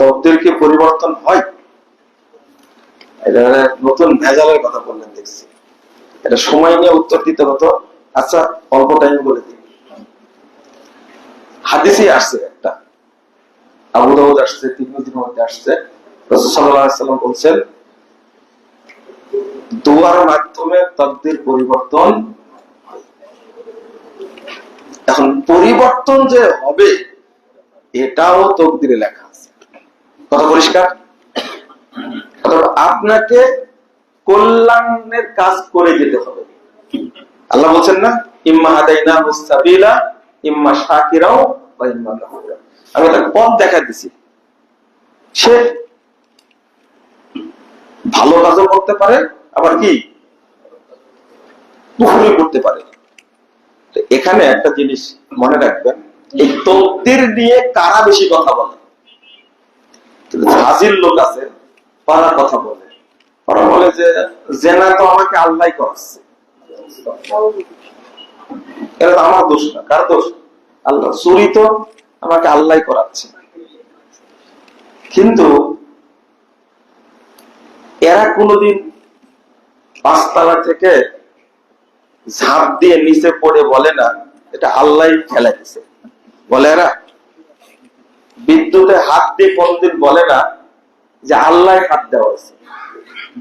তকদির কি পরিবর্তন হয়? এটা নতুন ভেজালের কথা বললেন, দেখছি। এটা সময় নিয়ে উত্তর দিতে হতো। আচ্ছা অল্প টাইম বলে দিই। হাদিসই আসছে একটা। আবু দাউদ আসছে তিরমিজির মধ্যে আসছে। রাসূল সাল্লাল্লাহু আলাইহি সাল্লাম বলছেন, দোয়ার মাধ্যমে তকদির পরিবর্তন এখন পরিবর্তন যে হবে, এটাও তকদিরে লেখা। কথা পরিষ্কার? আপনাকে কল্যাণের কাজ করে যেতে হবে। আল্লাহ বলছেন না, ইম্মা হাদাইনা মুস্তাবিলা ইম্মা শাকিরাও বা ইম্মা আমি তাকে পথ দেখা দিছি। সে ভালো কাজও করতে পারে, আবার কি? পুকুরে করতে পারে। এখানে একটা জিনিস মনে রাখবেন, এই তকদির নিয়ে কারা বেশি কথা বলে? হাজির লোক আছে, তারা কথা বলে। ওরা বলে যে, জেনা তো আমাকে আল্লাহ করাচ্ছে এটা তো আমার দোষ না। কার দোষ? আল্লাহ। চুরি তো আমাকে আল্লাহ করাচ্ছে। কিন্তু এরা কোনোদিন পাঁচতলা থেকে ঝাঁপ দিয়ে নিচে পড়ে বলে না, এটা আল্লাহ ফেলে দিছে বলে এরা বিদ্যুতে হাত দিয়ে কোনদিন বলে না যে আল্লাহ হাত দেওয়া হয়েছে।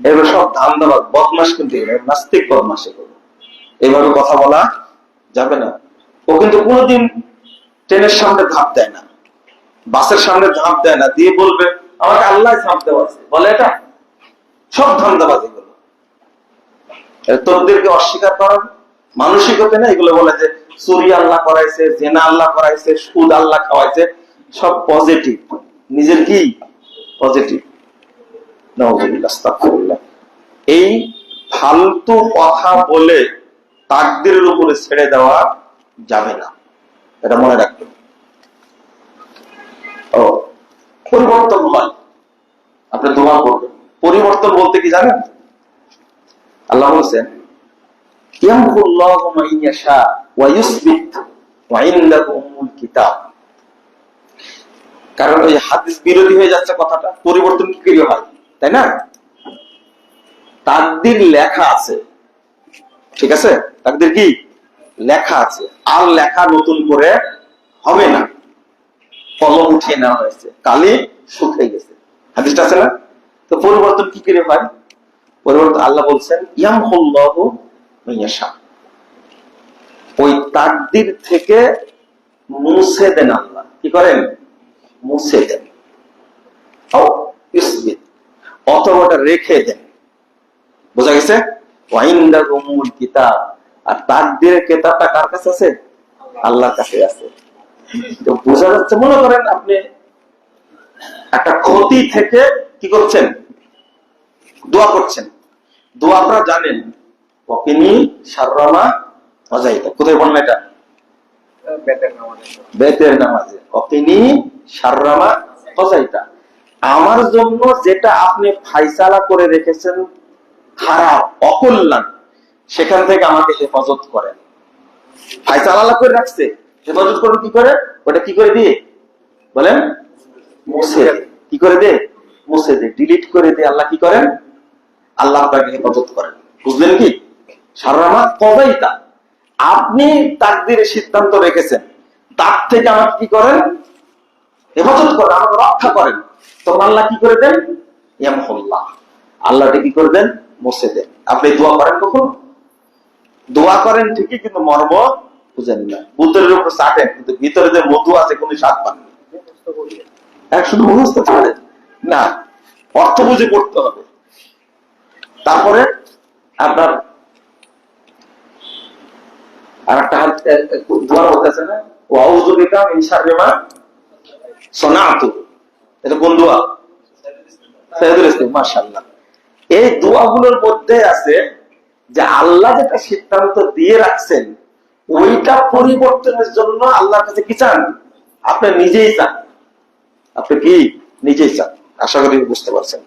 এগুলো সব ধান্দাবাদ বদমাস কিন্তু নাস্তিক বদমাস এগুলো এইভাবে কথা বলা যাবে না। ও কিন্তু কোনোদিন ট্রেনের সামনে ধাপ দেয় না, বাসের সামনে ধাপ দেয় না, দিয়ে বলবে, আমাকে আল্লাহ ঝাঁপ দেওয়া আছে বলে এটা? সব ধান্দাবাজ এগুলো। তোদেরকে অস্বীকার করার মানসিকতা না এগুলো বলে যে, চুরি আল্লাহ করাইছে, জেনা আল্লাহ করাইছে, সুদ আল্লাহ খাওয়াইছে। সব পজিটিভ নিজের কি? পজিটিভ এই ফালতু কথা বলে তাকদিরের উপরে ছেড়ে দেওয়া যাবে না। এটা মনে রাখবেন ও, পরিবর্তন হয়। আপনি দোয়া করবেন। পরিবর্তন বলতে কি জানেন? আল্লাহ বলছেন, ইয়ামহুল্লাহু মা ইয়াশা ওয়া ইউসবিত ওয়া ইনদাহু কিতাব। কারণ ওই হাদিস বিরোধী হয়ে যাচ্ছে কথাটা, পরিবর্তন কি করে হয়? তাই না? তাকদির লেখা আছে। ঠিক আছে? তাকদির কি? লেখা আছে। আর লেখা নতুন করে হবে না। কলম উঠিয়ে নেওয়া হয়েছে। কালি শুকিয়ে গেছে। হাদিসটা আছে না? তো পরিবর্তন কি করে হয়? পরিবর্তন আল্লাহ বলছেন ইয়াম হল্লাহু মিয়াশা ওই তাকদির থেকে মুছে দেন আল্লাহ। কি করেন? মুছে দেন। ও ইসবিত অথবা রেখে দেন। বোঝা গেছে? কিতাব। আর তাকদিরের কিতাবটা কার কাছে আছে? আল্লাহর কাছে। আছে। তো বোঝা যাচ্ছে মনে করেন আপনি একটা ক্ষতি থেকে কি করছেন? দোয়া করছেন। দোয়া আপনারা জানেন। অকিনি সাররামা অজাইতা কোথায় বললেন এটা? বেতের নামাজে। অকিনি সাররামা অজাইতা আমার জন্য যেটা আপনি ফাইসালা করে রেখেছেন খারাপ অকল্যাণ, সেখান থেকে আমাকে হেফাজত করেন। ফাইসালা করে রাখছে, হেফাজত করবেন কি করে? ওটা কি করে দিয়ে? বলেন, মুছে কি করে দে মুছে দে ডিলিট করে দে আল্লাহ কি করেন? আল্লাহ আপনাকে হেফাজত করেন। বুঝলেন কি? সারামা কবাইতা আপনি তাকদিরের সিদ্ধান্ত রেখেছেন। তার থেকে আমাকে কি করেন? হেফাজত করেন, আমাকে রক্ষা করেন। তখন আল্লাহ কি করে দেন? ইয়ামহুল্লাহ। আল্লাহটা কি করে দেন? মুছে দেন। আপনি দোয়া করেন কখন? দোয়া করেন ঠিকই, কিন্তু মর্ম বুঝেন না। বুদ্ধের উপর চাটেন কিন্তু ভিতরে যে মধু আছে, কোনো স্বাদ পাননি এক শুধু মুখস্থ পারে না, অর্থ বুঝে পড়তে হবে। তারপরে আপনার আর একটা হাত দোয়া হতেছে না? ওয়াউজুবিকা মিন শাররি মা সনাতু। এটা কোন দোয়া? সাইদুল ইসলাম মাশাল্লাহ এই দোয়াগুলোর মধ্যে আছে যে আল্লাহ যেটা সিদ্ধান্ত দিয়ে রাখছেন, ওইটা পরিবর্তনের জন্য আল্লাহর কাছে কি চান? আপনি নিজেই চান। আপনি কি? নিজেই চান। আশা করি বুঝতে পারছেন।